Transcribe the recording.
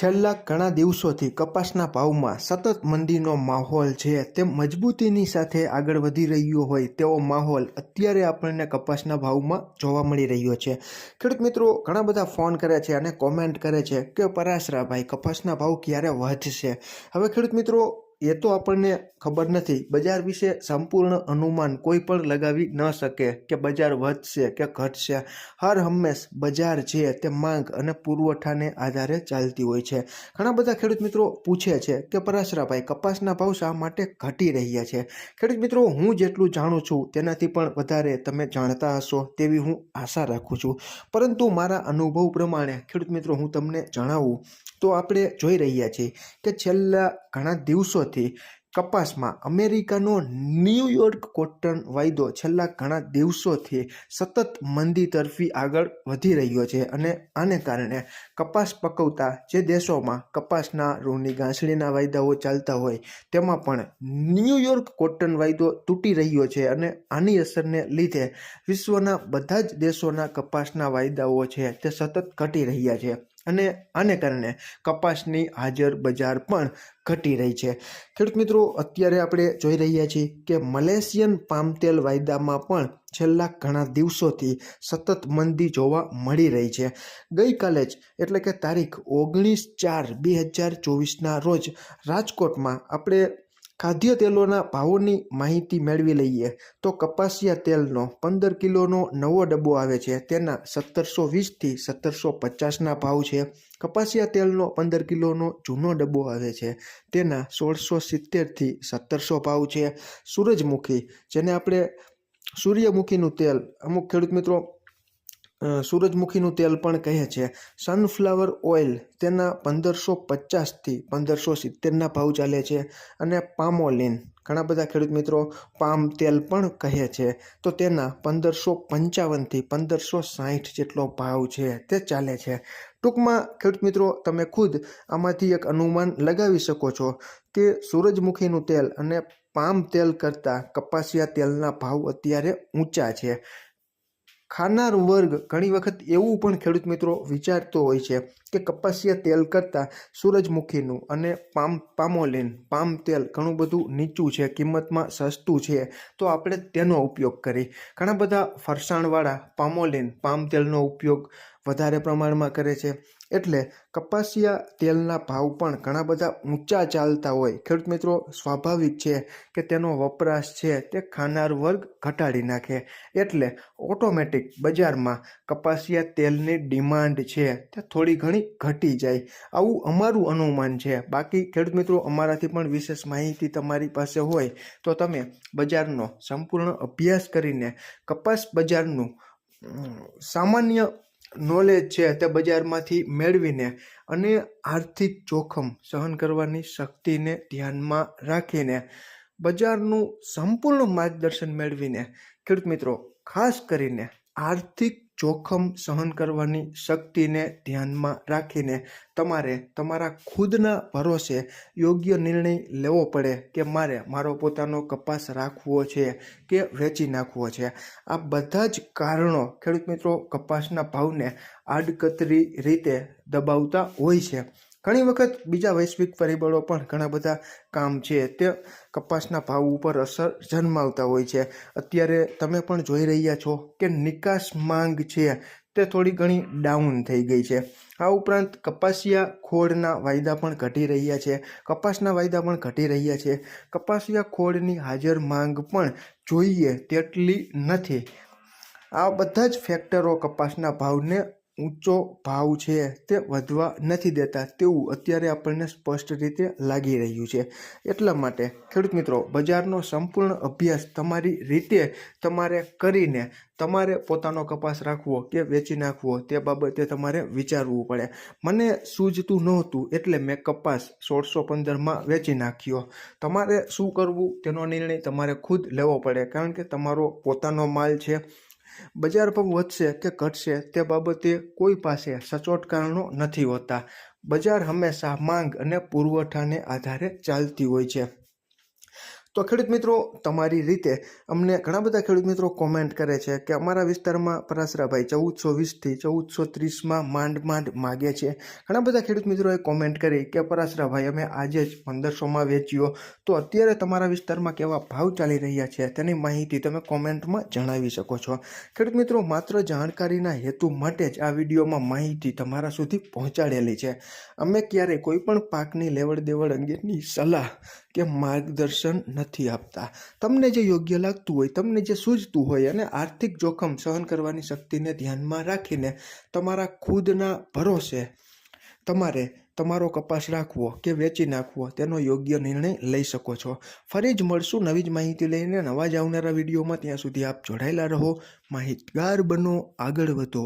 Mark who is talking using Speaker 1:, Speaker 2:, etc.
Speaker 1: છેલ્લા ઘણા દિવસોથી કપાસના ભાવમાં સતત મંદીનો માહોલ છે તે મજબૂતીની સાથે આગળ વધી રહ્યો હોય તેવો માહોલ અત્યારે આપણને કપાસના ભાવમાં જોવા મળી રહ્યો છે. ખેડૂત મિત્રો, ઘણા બધા ફોન કરે છે અને કોમેન્ટ કરે છે કે, પરાશરાભાઈ, કપાસના ભાવ ક્યારે વધશે? હવે ખેડૂત મિત્રો એ તો આપણને ખબર નથી. બજાર વિશે સંપૂર્ણ અનુમાન કોઈ પણ લગાવી ન શકે કે બજાર વધશે કે ઘટશે. હર હંમેશ બજાર છે તે માંગ અને પુરવઠાને આધારે ચાલતી હોય છે. ઘણા બધા ખેડૂત મિત્રો પૂછે છે કે પરાશરાભાઈ, કપાસના ભાવ શા માટે ઘટી રહ્યા છે? ખેડૂત મિત્રો, હું જેટલું જાણું છું તેનાથી પણ વધારે તમે જાણતા હશો તેવી હું આશા રાખું છું. પરંતુ મારા અનુભવ પ્રમાણે ખેડૂત મિત્રો, હું તમને જણાવું તો આપણે જોઈ રહ્યા છીએ કે છેલ્લા ઘણા દિવસોથી કપાસમાં અમેરિકાનો ન્યૂયોર્ક કોટન વાયદો છેલ્લા ઘણા દિવસોથી સતત મંદી તરફી આગળ વધી રહ્યો છે અને આને કારણે કપાસ પકવતા જે દેશોમાં કપાસના રૂની ગાંસડીના વાયદાઓ ચાલતા હોય, તેમાં પણ ન્યૂયોર્ક કોટન વાયદો તૂટી રહ્યો છે અને આની અસરને લીધે વિશ્વના બધા જ દેશોના કપાસના વાયદાઓ છે તે સતત ઘટી રહ્યા છે. અને આને કારણે કપાસની હાજર બજાર પણ ઘટી રહી છે. ખેડૂત મિત્રો, અત્યારે આપણે જોઈ રહ્યા છીએ કે મલેશિયન પામતેલ વાયદામાં પણ છેલ્લા ઘણા દિવસોથી સતત મંદી જોવા મળી રહી છે. ગઈકાલે જ, એટલે કે તારીખ ઓગણીસ ચાર બે હજાર ચોવીસના રોજ રાજકોટમાં આપણે ખાદ્ય તેલોના ભાવોની માહિતી મેળવી લઈએ તો કપાસિયા તેલનો પંદર કિલોનો નવો ડબ્બો આવે છે. તેના સત્તરસો વીસથી સત્તરસો પચાસના ભાવ છે. કપાસિયા તેલનો પંદર કિલોનો જૂનો ડબ્બો આવે છે. તેના સોળસો સિત્તેરથી સત્તરસો ભાવ છે. સૂરજમુખી, જેને આપણે સૂર્યમુખીનું તેલ, અમુક ખેડૂત મિત્રો સૂરજમુખીનું તેલ પણ કહે છે. સનફ્લાવર ઓઇલ તેના પંદરસો પચાસથી પંદરસો સિત્તેરના ભાવ ચાલે છે અને પામોલિન, ઘણા બધા ખેડૂત મિત્રો પામ તેલ પણ કહે છે. તો તેના પંદરસો પંચાવનથી પંદરસો સાહીઠ જેટલો ભાવ છે, તે ચાલે છે. ટૂંકમાં ખેડૂત મિત્રો, તમે ખુદ આમાંથી એક અનુમાન લગાવી શકો છો કે સૂરજમુખીનું તેલ અને પામ તેલ કરતાં કપાસિયા તેલના ભાવ અત્યારે ઊંચા છે. ખાનાર વર્ગ ઘણી વખત એવું પણ ખેડૂત મિત્રો વિચારતો હોય છે કે કપાસિયા તેલ કરતાં સૂરજમુખીનું અને પામ, પામોલિન, પામ તેલ ઘણું બધું નીચું છે, કિંમતમાં સસ્તું છે. તો આપણે તેનો ઉપયોગ કરી. ઘણા બધા ફરસાણવાળા પામોલિન, પામ તેલનો ઉપયોગ વધારે પ્રમાણમાં કરે છે. એટલે કપાસિયા તેલના ભાવ પણ ઘણા બધા ઊંચા ચાલતા હોય. ખેડૂત મિત્રો, સ્વાભાવિક છે કે તેનો વપરાશ છે તે ખાનાર વર્ગ ઘટાડી નાખે. એટલે ઓટોમેટિક બજારમાં કપાસિયા તેલની ડિમાન્ડ છે તે થોડી ઘણી ઘટી જાય. આવું અમારું અનુમાન છે. બાકી ખેડૂત મિત્રો, અમારાથી પણ વિશેષ માહિતી તમારી પાસે હોય તો તમે બજારનો સંપૂર્ણ અભ્યાસ કરીને કપાસ બજારનું સામાન્ય નોલેજ છે તે બજારમાંથી મેળવીને અને આર્થિક જોખમ સહન કરવાની શક્તિને ધ્યાનમાં રાખીને બજારનું સંપૂર્ણ માર્ગદર્શન મેળવીને ખેડૂત મિત્રો, ખાસ કરીને આર્થિક જોખમ સહન કરવાની શક્તિને ધ્યાનમાં રાખીને તમારે તમારા ખુદના ભરોસે યોગ્ય નિર્ણય લેવો પડે કે મારે મારો પોતાનો કપાસ રાખવો છે કે વેચી નાખવો છે. આ બધા જ કારણો ખેડૂત મિત્રો કપાસના ભાવને આડકતરી રીતે દબાવતા હોય છે. ઘણી વખત બીજા વૈશ્વિક પરિબળો પણ ઘણા બધા કામ છે તે કપાસના ભાવ ઉપર અસર જન્માવતા હોય છે. અત્યારે તમે પણ જોઈ રહ્યા છો કે નિકાસ માંગ છે તે થોડી ઘણી ડાઉન થઈ ગઈ છે. આ ઉપરાંત કપાસિયા ખોળના વાયદા પણ ઘટી રહ્યા છે. કપાસના વાયદા પણ ઘટી રહ્યા છે. કપાસિયા ખોળની હાજર માંગ પણ જોઈએ તેટલી નથી. આ બધા જ ફેક્ટરો કપાસના ભાવને ઊંચો ભાવ છે તે વધવા નથી દેતા તેવું અત્યારે આપણને સ્પષ્ટ રીતે લાગી રહ્યું છે. એટલા માટે ખેડૂત મિત્રો, બજારનો સંપૂર્ણ અભ્યાસ તમારી રીતે તમારે કરીને તમારે પોતાનો કપાસ રાખવો કે વેચી નાખવો તે બાબતે તમારે વિચારવું પડે. મને સૂઝતું નહોતું એટલે મેં કપાસ સોળસો પંદરમાં વેચી નાખ્યો. તમારે શું કરવું તેનો નિર્ણય તમારે ખુદ લેવો પડે કારણ કે તમારો પોતાનો માલ છે. બજાર ભાવ વધશે કે ઘટશે તે બાબતે કોઈ પાસે સચોટ કારણો નથી હોતા. બજાર હંમેશા માંગ અને પુરવઠાને આધારે ચાલતી હોય છે. તો ખેડૂત મિત્રો, તમારી રીતે અમને ઘણા બધા ખેડૂત મિત્રો કોમેન્ટ કરે છે કે અમારા વિસ્તારમાં પરાસરાભાઈ ચૌદસો વીસથી ચૌદસો ત્રીસમાં માંડ માંડ માગે છે. ઘણા બધા ખેડૂત મિત્રોએ કોમેન્ટ કરી કે પરાસરાભાઈ અમે આજે જ પંદરસોમાં વેચ્યો. તો અત્યારે તમારા વિસ્તારમાં કેવા ભાવ ચાલી રહ્યા છે તેની માહિતી તમે કોમેન્ટમાં જણાવી શકો છો. ખેડૂત મિત્રો, માત્ર જાણકારીના હેતુ માટે જ આ વિડીયોમાં માહિતી તમારા સુધી પહોંચાડેલી છે. અમે ક્યારેય કોઈપણ પાકની લેવડ દેવડ અંગેની સલાહ કે માર્ગદર્શન નથી આપતા. તમને જે યોગ્ય લાગતું હોય, તમને જે સૂઝતું હોય અને આર્થિક જોખમ સહન કરવાની શક્તિને ધ્યાનમાં રાખીને તમારા ખુદના ભરોસે તમારે તમારો કપાસ રાખવો કે વેચી નાખવો, તેનો યોગ્ય નિર્ણય લઈ શકો છો. ફરી જ મળશું નવી જ માહિતી લઈને. નવા જ આવનારા વિડીયોમાં ત્યાં સુધી આપ જોડાયેલા રહો. માહિતગાર બનો, આગળ વધો.